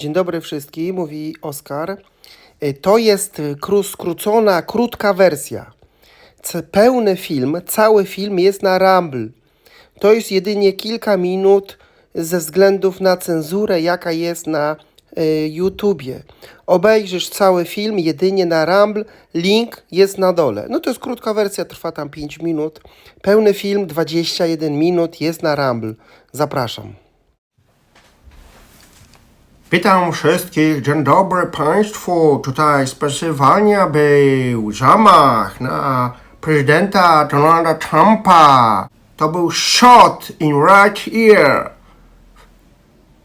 Dzień dobry wszystkim, mówi Oskar. Y, To jest y, kró- skrócona, krótka wersja. Pełny film, cały film jest na Rumble. To jest jedynie kilka minut ze względów na cenzurę, jaka jest na y, YouTubie. Obejrzysz cały film jedynie na Rumble, link jest na dole. No to jest krótka wersja, trwa tam 5 minut. Pełny film 21 minut jest na Rumble. Zapraszam. Witam wszystkich, dzień dobry Państwu. Tutaj z był zamach na prezydenta Donalda Trumpa. To był shot in right ear.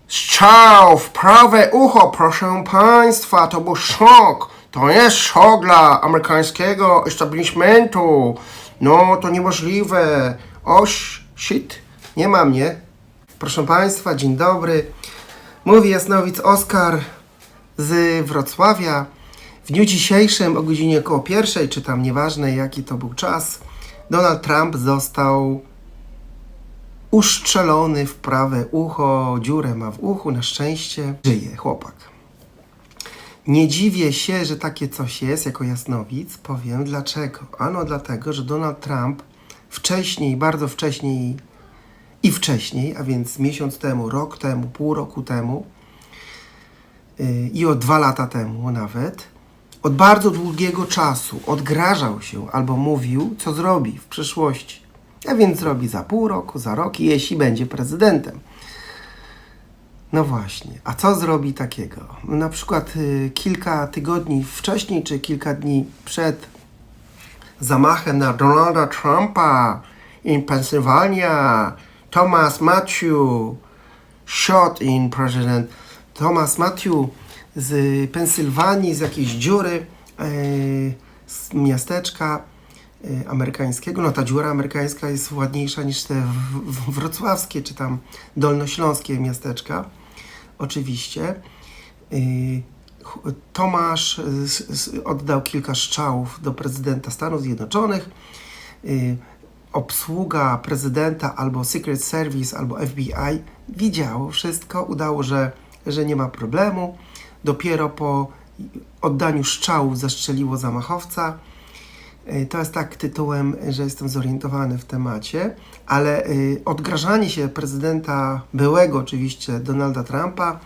Strzał w prawe ucho, proszę Państwa, to był szok. To jest szok dla amerykańskiego establishmentu. No, to niemożliwe. Oś, shit, nie ma mnie. Proszę Państwa, dzień dobry. Mówi jasnowic Oskar z Wrocławia. W dniu dzisiejszym o godzinie około pierwszej, czy tam nieważne jaki to był czas, Donald Trump został uszczelony w prawe ucho, dziurę ma w uchu, na szczęście żyje chłopak. Nie dziwię się, że takie coś jest jako jasnowic. Powiem dlaczego. Ano dlatego, że Donald Trump wcześniej, bardzo wcześniej i wcześniej, a więc miesiąc temu, rok temu, pół roku temu yy, i od dwa lata temu nawet, od bardzo długiego czasu odgrażał się albo mówił, co zrobi w przyszłości. A więc zrobi za pół roku, za rok, jeśli będzie prezydentem. No właśnie, a co zrobi takiego? Na przykład y, kilka tygodni wcześniej, czy kilka dni przed zamachem na Donalda Trumpa in Pennsylvania, Thomas Matthew shot in president. Thomas Matthew z Pensylwanii, z jakiejś dziury e, z miasteczka e, amerykańskiego. No ta dziura amerykańska jest ładniejsza niż te wrocławskie czy tam dolnośląskie miasteczka. Oczywiście. Ch- Tomasz oddał kilka strzałów do prezydenta Stanów Zjednoczonych. Obsługa prezydenta albo Secret Service albo FBI widziało wszystko, udało, że, że nie ma problemu. Dopiero po oddaniu strzałów zastrzeliło zamachowca. Y, To jest tak tytułem, że jestem zorientowany w temacie, ale y, odgrażanie się prezydenta, byłego oczywiście Donalda Trumpa,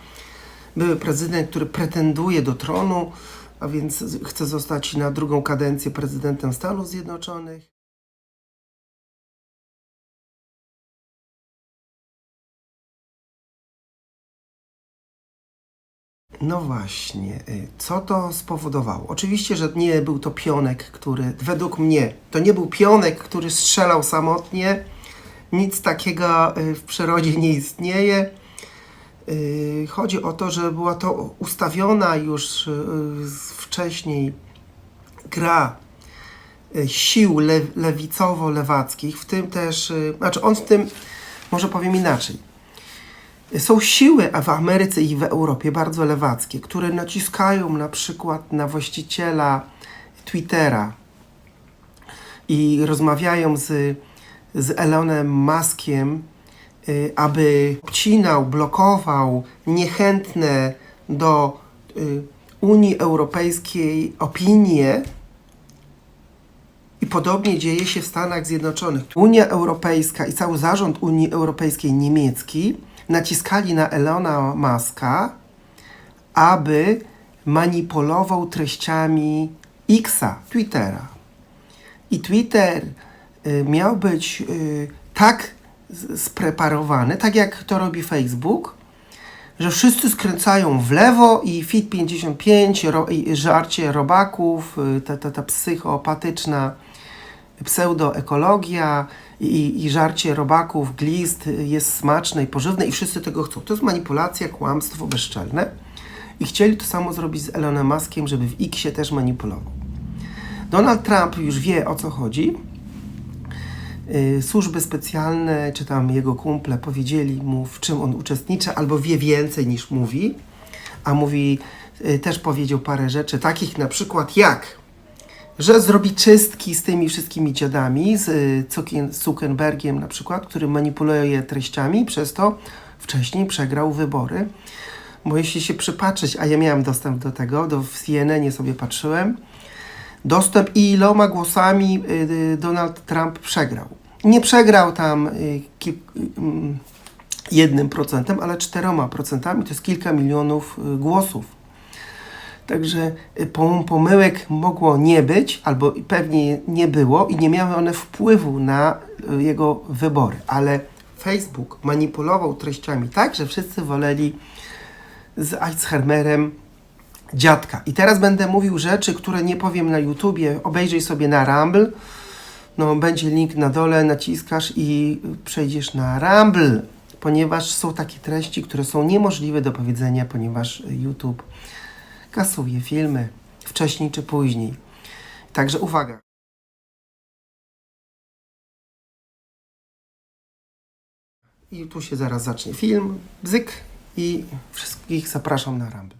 były prezydent, który pretenduje do tronu, a więc chce zostać na drugą kadencję prezydentem Stanów Zjednoczonych. No właśnie, y, co to spowodowało? Oczywiście, że nie był to pionek, który, według mnie, to nie był pionek, który strzelał samotnie. Nic takiego y, w przyrodzie nie istnieje. Y, Chodzi o to, że była to ustawiona już wcześniej gra sił le, lewicowo-lewackich, w tym też, znaczy on w tym, może powiem inaczej. Są siły w Ameryce i w Europie bardzo lewackie, które naciskają na przykład na właściciela Twittera i rozmawiają z, z Elonem Muskiem, y, aby obcinał, blokował niechętne do y, Unii Europejskiej opinie. I podobnie dzieje się w Stanach Zjednoczonych. Unia Europejska i cały zarząd Unii Europejskiej niemiecki naciskali na Elona Muska, aby manipulował treściami Xa, Twittera. I Twitter y, miał być y, tak spreparowany, tak jak to robi Facebook, że wszyscy skręcają w lewo i Fit 55, ro, żarcie robaków, y, ta, ta, ta psychopatyczna pseudoekologia i, i żarcie robaków, glist jest smaczne i pożywne i wszyscy tego chcą. To jest manipulacja, kłamstwo bezczelne. I chcieli to samo zrobić z Elonem Muskiem, żeby w Xie też manipulował. Donald Trump już wie o co chodzi. Y, Służby specjalne, czy tam jego kumple powiedzieli mu, w czym on uczestniczy, albo wie więcej niż mówi. A mówi, y, też powiedział parę rzeczy, takich na przykład jak że zrobi czystki z tymi wszystkimi dziadami, z y, Zuckerbergiem na przykład, który manipuluje treściami, przez to wcześniej przegrał wybory. bo jeśli się przypatrzeć, a ja miałem dostęp do tego, do w CNN sobie patrzyłem, dostęp i iloma głosami y, y, Donald Trump przegrał. Nie przegrał tam mm, jednym procentem, ale czteroma procentami, to jest kilka milionów głosów. Także y, pom- pomyłek mogło nie być, albo pewnie nie było i nie miały one wpływu na y, jego wybory. Ale Facebook manipulował treściami tak, że wszyscy woleli z Alzheimerem dziadka. I teraz będę mówił rzeczy, które nie powiem na YouTubie. Obejrzyj sobie na Rumble. No, będzie link na dole, naciskasz i przejdziesz na Rumble, ponieważ są takie treści, które są niemożliwe do powiedzenia, ponieważ YouTube kasuje filmy wcześniej czy później. Także uwaga. I tu się zaraz zacznie film, bzyk i wszystkich zapraszam na Rumble.